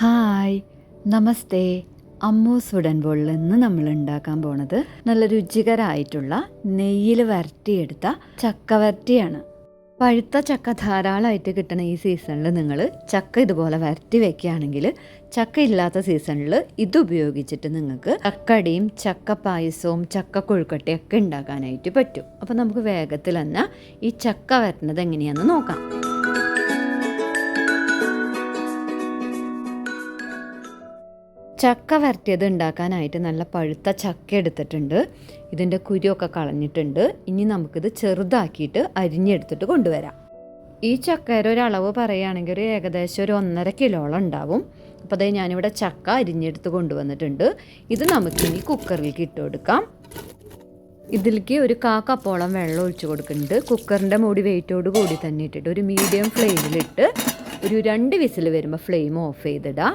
Hi. നമസ്തേ. അമ്മൂസ് ഉടൻ ബോളിൽ ഇന്ന് നമ്മൾ ഉണ്ടാക്കാൻ പോണത് നല്ല രുചികരമായിട്ടുള്ള നെയ്യിൽ വരട്ടിയെടുത്ത ചക്ക വരട്ടിയാണ്. പഴുത്ത ചക്ക ധാരാളമായിട്ട് കിട്ടുന്ന ഈ സീസണിൽ നിങ്ങൾ ചക്ക ഇതുപോലെ വരട്ടി വെക്കുകയാണെങ്കിൽ ചക്ക ഇല്ലാത്ത സീസണിൽ ഇത് ഉപയോഗിച്ചിട്ട് നിങ്ങൾക്ക് ചക്കടിയും ചക്ക പായസവും ചക്ക കൊഴുക്കട്ടയും ഒക്കെ ഉണ്ടാക്കാനായിട്ട് പറ്റും. അപ്പോൾ നമുക്ക് വേഗത്തിൽ തന്നെ ഈ ചക്ക വരട്ടുന്നത് എങ്ങനെയാണെന്ന് നോക്കാം. ചക്ക വരട്ടിയത് ഉണ്ടാക്കാനായിട്ട് നല്ല പഴുത്ത ചക്ക എടുത്തിട്ടുണ്ട്. ഇതിന്റെ കുരുവൊക്കെ കളഞ്ഞിട്ടുണ്ട്. ഇനി നമുക്കിത് ചെറുതാക്കിയിട്ട് അരിഞ്ഞെടുത്തിട്ട് കൊണ്ടുവരാം. ഈ ചക്കയുടെ ഒരു അളവ് പറയുകയാണെങ്കിൽ ഒരു ഏകദേശം ഒരു ഒന്നര കിലോളം ഉണ്ടാവും. അപ്പോൾ അതേ ഞാനിവിടെ ചക്ക അരിഞ്ഞെടുത്ത് കൊണ്ടുവന്നിട്ടുണ്ട്. ഇത് നമുക്കിനി കുക്കറിലേക്ക് ഇട്ട് കൊടുക്കാം. ഇതിലേക്ക് ഒരു കാ കപ്പോളം വെള്ളം ഒഴിച്ചു കൊടുക്കുന്നുണ്ട്. കുക്കറിന്റെ മൂടി വെയിറ്റോട് കൂടി തന്നെ ഇട്ടിട്ട് ഒരു മീഡിയം ഫ്ലെയിമിലിട്ട് ഒരു രണ്ട് വിസിൽ വരുമ്പോൾ ഫ്ലെയിം ഓഫ് ചെയ്തിടാം.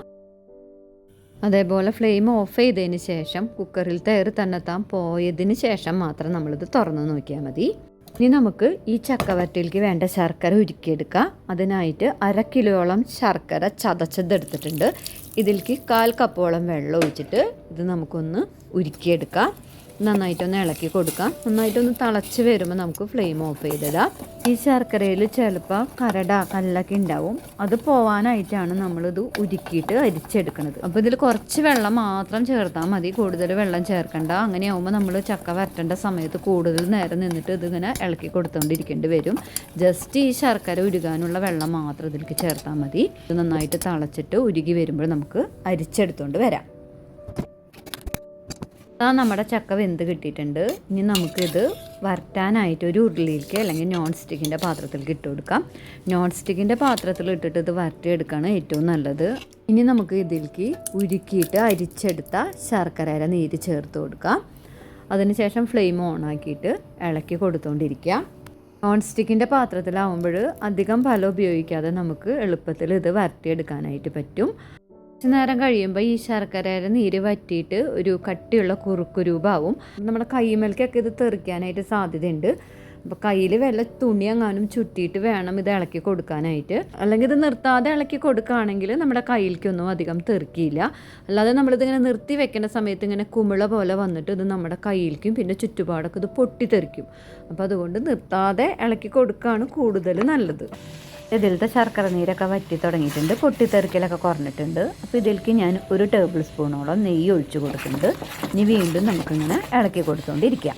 അതേപോലെ ഫ്ലെയിം ഓഫ് ചെയ്തതിന് ശേഷം കുക്കറിൽ തേറി തന്നെത്താൻ പോയതിന് ശേഷം മാത്രം നമ്മളിത് തുറന്ന് നോക്കിയാൽ മതി. ഇനി നമുക്ക് ഈ ചക്കവരട്ടിലേക്ക് വേണ്ട ശർക്കര ഉരുക്കിയെടുക്കാം. അതിനായിട്ട് അര കിലോളം ശർക്കര ചതച്ചതെടുത്തിട്ടുണ്ട് ഇതിലേക്ക് കാൽ കപ്പോളം വെള്ളം ഒഴിച്ചിട്ട് ഇത് നമുക്കൊന്ന് ഉരുക്കിയെടുക്കാം. നന്നായിട്ടൊന്ന് ഇളക്കി കൊടുക്കാം. നന്നായിട്ടൊന്ന് തിളച്ച് വരുമ്പോൾ നമുക്ക് ഫ്ലെയിം ഓഫ് ചെയ്തിടാം. ഈ ശർക്കരയിൽ ചിലപ്പോൾ കരട കല്ലൊക്കെ ഉണ്ടാവും. അത് പോവാനായിട്ടാണ് നമ്മളിത് ഉരുക്കിയിട്ട് അരിച്ചെടുക്കുന്നത് അപ്പോൾ ഇതിൽ കുറച്ച് വെള്ളം മാത്രം ചേർത്താൽ മതി. കൂടുതൽ വെള്ളം ചേർക്കണ്ട. അങ്ങനെയാവുമ്പോൾ നമ്മൾ ചക്ക വരട്ടേണ്ട സമയത്ത് കൂടുതൽ നേരം നിന്നിട്ട് ഇതിങ്ങനെ ഇളക്കി കൊടുത്തുകൊണ്ടിരിക്കേണ്ടി വരും. ജസ്റ്റ് ഈ ശർക്കര ഉരുകാനുള്ള വെള്ളം മാത്രം ഇതിലേക്ക് ചേർത്താൽ മതി. ഇത് നന്നായിട്ട് തിളച്ചിട്ട് ഉരുകി വരുമ്പോൾ നമുക്ക് അരിച്ചെടുത്തുകൊണ്ട് വരാം. ആ നമ്മുടെ ചക്ക വെന്ത് കിട്ടിയിട്ടുണ്ട്. ഇനി നമുക്കിത് വരട്ടാനായിട്ട് ഒരു ഉരുളിയിലേക്ക് അല്ലെങ്കിൽ നോൺ സ്റ്റിക്കിന്റെ പാത്രത്തിലേക്ക് ഇട്ട് കൊടുക്കാം. നോൺ സ്റ്റിക്കിന്റെ പാത്രത്തിൽ ഇട്ടിട്ട് ഇത് വരട്ടിയെടുക്കുകയാണ് ഏറ്റവും നല്ലത്. ഇനി നമുക്ക് ഇതിലേക്ക് ഉരുക്കിയിട്ട് അരിച്ചെടുത്ത ശർക്കരയുടെ നീര് ചേർത്ത് കൊടുക്കാം. അതിനുശേഷം ഫ്ലെയിം ഓൺ ആക്കിയിട്ട് ഇളക്കി കൊടുത്തുകൊണ്ടിരിക്കുക നോൺ സ്റ്റിക്കിന്റെ പാത്രത്തിലാവുമ്പോൾ അധികം ഫലം ഉപയോഗിക്കാതെ നമുക്ക് എളുപ്പത്തിൽ ഇത് വരട്ടിയെടുക്കാനായിട്ട് പറ്റും. കുറച്ച് നേരം കഴിയുമ്പോൾ ഈ ശർക്കരയുടെ നീര് വറ്റിയിട്ട് ഒരു കട്ടിയുള്ള കുറുക്കു രൂപമാവും നമ്മുടെ കൈമേൽക്കൊക്കെ ഇത് തെറിക്കാനായിട്ട് സാധ്യതയുണ്ട്. അപ്പോൾ കയ്യിൽ വല്ല തുണി എങ്ങാനും ചുറ്റിയിട്ട് വേണം ഇത് ഇളക്കി കൊടുക്കാനായിട്ട്. അല്ലെങ്കിൽ ഇത് നിർത്താതെ ഇളക്കി കൊടുക്കുകയാണെങ്കിൽ നമ്മുടെ കയ്യിലേക്കൊന്നും അധികം തെറിക്കില്ല. അല്ലാതെ നമ്മളിതിങ്ങനെ നിർത്തി വെക്കേണ്ട സമയത്ത് ഇങ്ങനെ കുമിള പോലെ വന്നിട്ട് ഇത് നമ്മുടെ കയ്യിലേക്കും പിന്നെ ചുറ്റുപാടൊക്കെ ഇത് പൊട്ടിത്തെറിക്കും. അപ്പോൾ അതുകൊണ്ട് നിർത്താതെ ഇളക്കി കൊടുക്കുകയാണ് കൂടുതൽ നല്ലത്. ഇതിലത്തെ ശർക്കര നീരൊക്കെ വറ്റി തുടങ്ങിയിട്ടുണ്ട്. പൊട്ടിത്തെറിക്കലൊക്കെ കുറഞ്ഞിട്ടുണ്ട്. അപ്പോൾ ഇതിലേക്ക് ഞാൻ ഒരു ടേബിൾ സ്പൂണോളം നെയ്യ് ഒഴിച്ചു കൊടുക്കുന്നുണ്ട്. ഇനി വീണ്ടും നമുക്കിങ്ങനെ ഇളക്കി കൊടുത്തുകൊണ്ടിരിക്കാം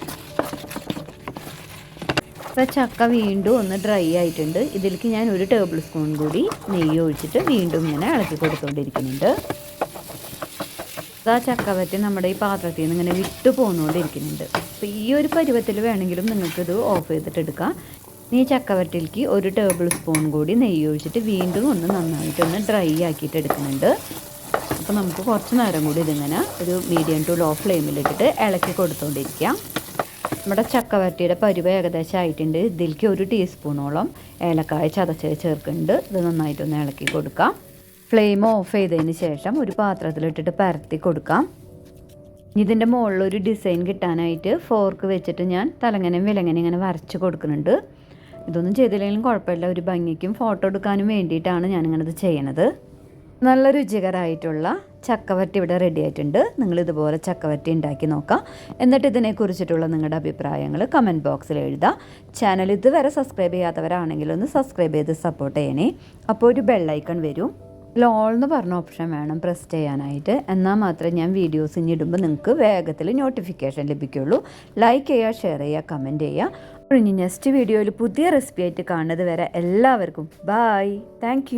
ഇപ്പോൾ ചക്ക വീണ്ടും ഒന്ന് ഡ്രൈ ആയിട്ടുണ്ട്. ഇതിലേക്ക് ഞാൻ ഒരു ടേബിൾ സ്പൂൺ കൂടി നെയ്യ് ഒഴിച്ചിട്ട് വീണ്ടും ഇങ്ങനെ ഇളക്കി കൊടുത്തുകൊണ്ടിരിക്കുന്നുണ്ട് ആ ചക്ക പറ്റി നമ്മുടെ ഈ പാത്രത്തിൽ നിന്ന് ഇങ്ങനെ വിട്ടു പോന്നുകൊണ്ടിരിക്കുന്നുണ്ട് അപ്പോൾ ഈ ഒരു പരുവത്തിൽ വേണമെങ്കിലും നിങ്ങൾക്കിത് ഓഫ് ചെയ്തിട്ട് എടുക്കാം. ഈ ചക്കവരട്ടിലേക്ക് ഒരു ടേബിൾ സ്പൂൺ കൂടി നെയ്യ് ഒഴിച്ചിട്ട് വീണ്ടും ഒന്ന് നന്നായിട്ടൊന്ന് ഡ്രൈ ആക്കിയിട്ട് എടുക്കുന്നുണ്ട്. അപ്പോൾ നമുക്ക് കുറച്ച് നേരം കൂടി ഇതിങ്ങനെ ഒരു മീഡിയം ടു ലോ ഫ്ലെയിമിലിട്ടിട്ട് ഇളക്കി കൊടുത്തുകൊണ്ടിരിക്കാം നമ്മുടെ ചക്കവരട്ടിയുടെ പരുവ ഏകദേശം ആയിട്ടുണ്ട്. ഇതിലേക്ക് ഒരു ടീസ്പൂണോളം ഏലക്കായ ചതച്ച് ചേർക്കുന്നുണ്ട്. ഇത് നന്നായിട്ടൊന്ന് ഇളക്കി കൊടുക്കാം. ഫ്ലെയിം ഓഫ് ചെയ്തതിന് ശേഷം ഒരു പാത്രത്തിലിട്ടിട്ട് പരത്തി കൊടുക്കാം. ഇതിന്റെ മുകളിലൊരു ഡിസൈൻ കിട്ടാനായിട്ട് ഫോർക്ക് വെച്ചിട്ട് ഞാൻ തലങ്ങനെയും വിലങ്ങനെയും ഇങ്ങനെ വരച്ച് കൊടുക്കുന്നുണ്ട്. ഇതൊന്നും ചെയ്തില്ലെങ്കിലും കുഴപ്പമില്ല. ഒരു ഭംഗിക്കും ഫോട്ടോ എടുക്കാനും വേണ്ടിയിട്ടാണ് ഞാനിങ്ങനത് ചെയ്യണത്. നല്ല രുചികരമായിട്ടുള്ള ചക്കവറ്റി ഇവിടെ റെഡി ആയിട്ടുണ്ട്. നിങ്ങൾ ഇതുപോലെ ചക്കവറ്റി ഉണ്ടാക്കി നോക്കാം. എന്നിട്ട് ഇതിനെക്കുറിച്ചിട്ടുള്ള നിങ്ങളുടെ അഭിപ്രായങ്ങൾ കമന്റ് ബോക്സിൽ എഴുതാം. ചാനൽ ഇതുവരെ സബ്സ്ക്രൈബ് ചെയ്യാത്തവരാണെങ്കിൽ ഒന്ന് സബ്സ്ക്രൈബ് ചെയ്ത് സപ്പോർട്ട് ചെയ്യണേ. അപ്പോൾ ഒരു ബെല്ലൈക്കൺ വരും. ലോൾ എന്ന് പറഞ്ഞ ഓപ്ഷൻ വേണം പ്രസ് ചെയ്യാനായിട്ട്. എന്നാൽ മാത്രമേ ഞാൻ വീഡിയോസ് ഇനി ഇടുമ്പോൾ നിങ്ങൾക്ക് വേഗത്തിൽ നോട്ടിഫിക്കേഷൻ ലഭിക്കുള്ളൂ. ലൈക്ക് ചെയ്യുക ഷെയർ ചെയ്യുക കമന്റ് ചെയ്യുക. ഇനി നെക്സ്റ്റ് വീഡിയോയിൽ പുതിയ റെസിപ്പി ആയിട്ട് കാണുന്നത് വരെ എല്ലാവർക്കും ബായ് താങ്ക്